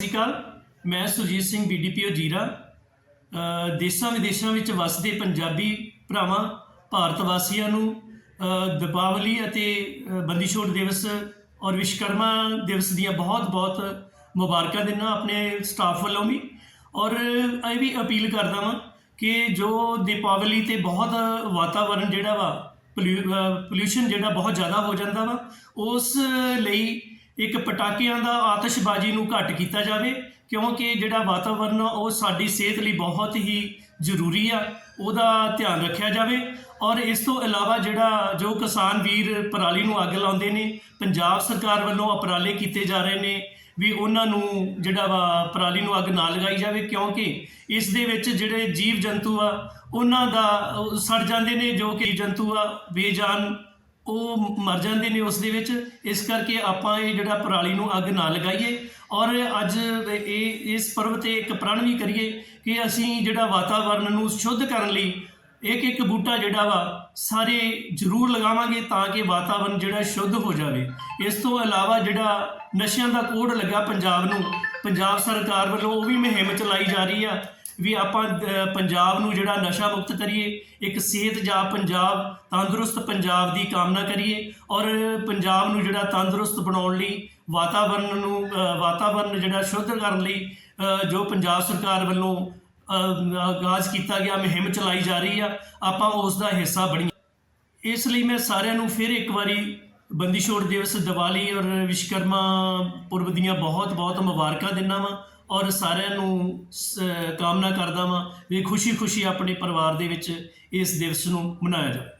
ਸਤਿ ਸ਼੍ਰੀ ਅਕਾਲ ਮੈਂ ਸੁਰਜੀਤ ਸਿੰਘ ਬੀਡੀਪੀਓ ਜੀਰਾ। ਅ, ਦੇਸ਼ਾਂ ਵਿਦੇਸ਼ਾਂ ਵਿੱਚ ਵਸਦੇ ਪੰਜਾਬੀ ਭਰਾਵਾਂ ਭਾਰਤ ਵਾਸੀਆਂ ਨੂੰ ਦੀਪਾਵਲੀ ਅਤੇ ਅ, ਬੰਦੀ ਛੋੜ ਦਿਵਸ ਔਰ ਵਿਸ਼ਵਕਰਮਾ ਦਿਵਸ ਦੀਆਂ ਬਹੁਤ-ਬਹੁਤ ਮੁਬਾਰਕਾਂ ਦਿੰਦਾ ਆਪਣੇ ਸਟਾਫ ਵੱਲੋਂ ਵੀ। ਔਰ ਇਹ ਵੀ ਅਪੀਲ ਕਰਦਾ ਵਾਂ ਕਿ ਜੋ ਦੀਪਾਵਲੀ ਤੇ ਬਹੁਤ ਵਾਤਾਵਰਣ ਜਿਹੜਾ ਵਾ ਪੋਲਿਊਸ਼ਨ ਜਿਹੜਾ ਬਹੁਤ ਜ਼ਿਆਦਾ ਹੋ ਜਾਂਦਾ ਵਾ ਉਸ ਲਈ ਇੱਕ ਪਟਾਕਿਆਂ ਦਾ ਆਤਿਸ਼ਬਾਜ਼ੀ ਨੂੰ ਘੱਟ ਕੀਤਾ ਜਾਵੇ ਕਿਉਂਕਿ ਜਿਹੜਾ ਵਾਤਾਵਰਨ ਆ, ਉਹ ਸਾਡੀ ਸਿਹਤ ਲਈ ਬਹੁਤ ਹੀ ਜ਼ਰੂਰੀ ਆ ਉਹਦਾ ਧਿਆਨ ਰੱਖਿਆ ਜਾਵੇ। ਔਰ ਇਸ ਤੋਂ ਇਲਾਵਾ ਜਿਹੜਾ ਜੋ ਕਿਸਾਨ ਵੀਰ ਪਰਾਲੀ ਨੂੰ ਅੱਗ ਲਾਉਂਦੇ ਨੇ ਪੰਜਾਬ ਸਰਕਾਰ ਵੱਲੋਂ ਉਪਰਾਲੇ ਕੀਤੇ ਜਾ ਰਹੇ ਨੇ ਵੀ ਉਹਨਾਂ ਨੂੰ ਜਿਹੜਾ ਵਾ ਪਰਾਲੀ ਨੂੰ ਅੱਗ ਨਾ ਲਗਾਈ ਜਾਵੇ ਕਿਉਂਕਿ ਇਸ ਦੇ ਵਿੱਚ ਜਿਹੜੇ ਜੀਵ ਜੰਤੂ ਆ ਉਹਨਾਂ ਦਾ ਸੜ ਜਾਂਦੇ ਨੇ ਜੋ ਕਿ ਜੰਤੂ ਆ ਬੇਜਾਨ ਉਹ ਮਰ ਜਾਂਦੇ ਨੇ ਉਸ ਦੇ ਵਿੱਚ। ਇਸ ਕਰਕੇ ਆਪਾਂ ਇਹ ਜਿਹੜਾ ਪਰਾਲੀ ਨੂੰ ਅੱਗ ਨਾ ਲਗਾਈਏ ਔਰ ਅੱਜ ਇਹ, ਇਸ ਪਰਵ ਤੇ ਇੱਕ ਪ੍ਰਣ ਵੀ ਕਰੀਏ ਕਿ ਅਸੀਂ ਜਿਹੜਾ ਵਾਤਾਵਰਨ ਨੂੰ ਸ਼ੁੱਧ ਕਰਨ ਲਈ ਇੱਕ ਇੱਕ ਬੂਟਾ ਜਿਹੜਾ ਵਾ ਸਾਰੇ ਜ਼ਰੂਰ ਲਗਾਵਾਂਗੇ ਤਾਂ ਕਿ ਵਾਤਾਵਰਨ ਜਿਹੜਾ ਸ਼ੁੱਧ ਹੋ ਜਾਵੇ। ਇਸ ਤੋਂ ਇਲਾਵਾ ਜਿਹੜਾ ਨਸ਼ਿਆਂ ਦਾ ਕੋਡ ਲੱਗਾ ਪੰਜਾਬ ਨੂੰ, ਪੰਜਾਬ ਸਰਕਾਰ ਵੱਲੋਂ ਉਹ ਵੀ ਮੁਹਿੰਮ ਚਲਾਈ ਜਾ ਰਹੀ ਆ ਵੀ ਆਪਾਂ ਪੰਜਾਬ ਨੂੰ ਜਿਹੜਾ ਨਸ਼ਾ ਮੁਕਤ ਕਰੀਏ ਇੱਕ ਸਿਹਤ ਜਾਂ ਪੰਜਾਬ ਤੰਦਰੁਸਤ ਪੰਜਾਬ ਦੀ ਕਾਮਨਾ ਕਰੀਏ ਔਰ ਪੰਜਾਬ ਨੂੰ ਜਿਹੜਾ ਤੰਦਰੁਸਤ ਬਣਾਉਣ ਲਈ ਵਾਤਾਵਰਣ ਨੂੰ ਅ, ਵਾਤਾਵਰਣ ਜਿਹੜਾ ਸ਼ੁੱਧ ਕਰਨ ਲਈ ਜੋ ਪੰਜਾਬ ਸਰਕਾਰ ਵੱਲੋਂ ਅ, ਆਗਾਜ਼ ਕੀਤਾ ਗਿਆ ਮੁਹਿੰਮ ਚਲਾਈ ਜਾ ਰਹੀ ਆ ਆਪਾਂ ਉਸ ਦਾ ਹਿੱਸਾ ਬਣੀਏ। ਇਸ ਲਈ ਮੈਂ ਸਾਰਿਆਂ ਨੂੰ ਫਿਰ ਇੱਕ ਵਾਰੀ ਬੰਦੀ ਛੋੜ ਦਿਵਸ ਦੀਵਾਲੀ ਔਰ ਵਿਸ਼ਵਕਰਮਾ ਪੁਰਬ ਦੀਆਂ ਬਹੁਤ ਬਹੁਤ ਮੁਬਾਰਕਾਂ ਦਿੰਦਾ ਵਾਂ। ਔਰ ਸਾਰਿਆਂ ਨੂੰ ਸ- ਕਾਮਨਾ ਕਰਦਾ ਵਾਂ ਵੀ ਖੁਸ਼ੀ-ਖੁਸ਼ੀ ਆਪਣੇ ਪਰਿਵਾਰ ਦੇ ਵਿੱਚ ਇਸ ਦਿਵਸ ਨੂੰ ਮਨਾਇਆ ਜਾਵੇ।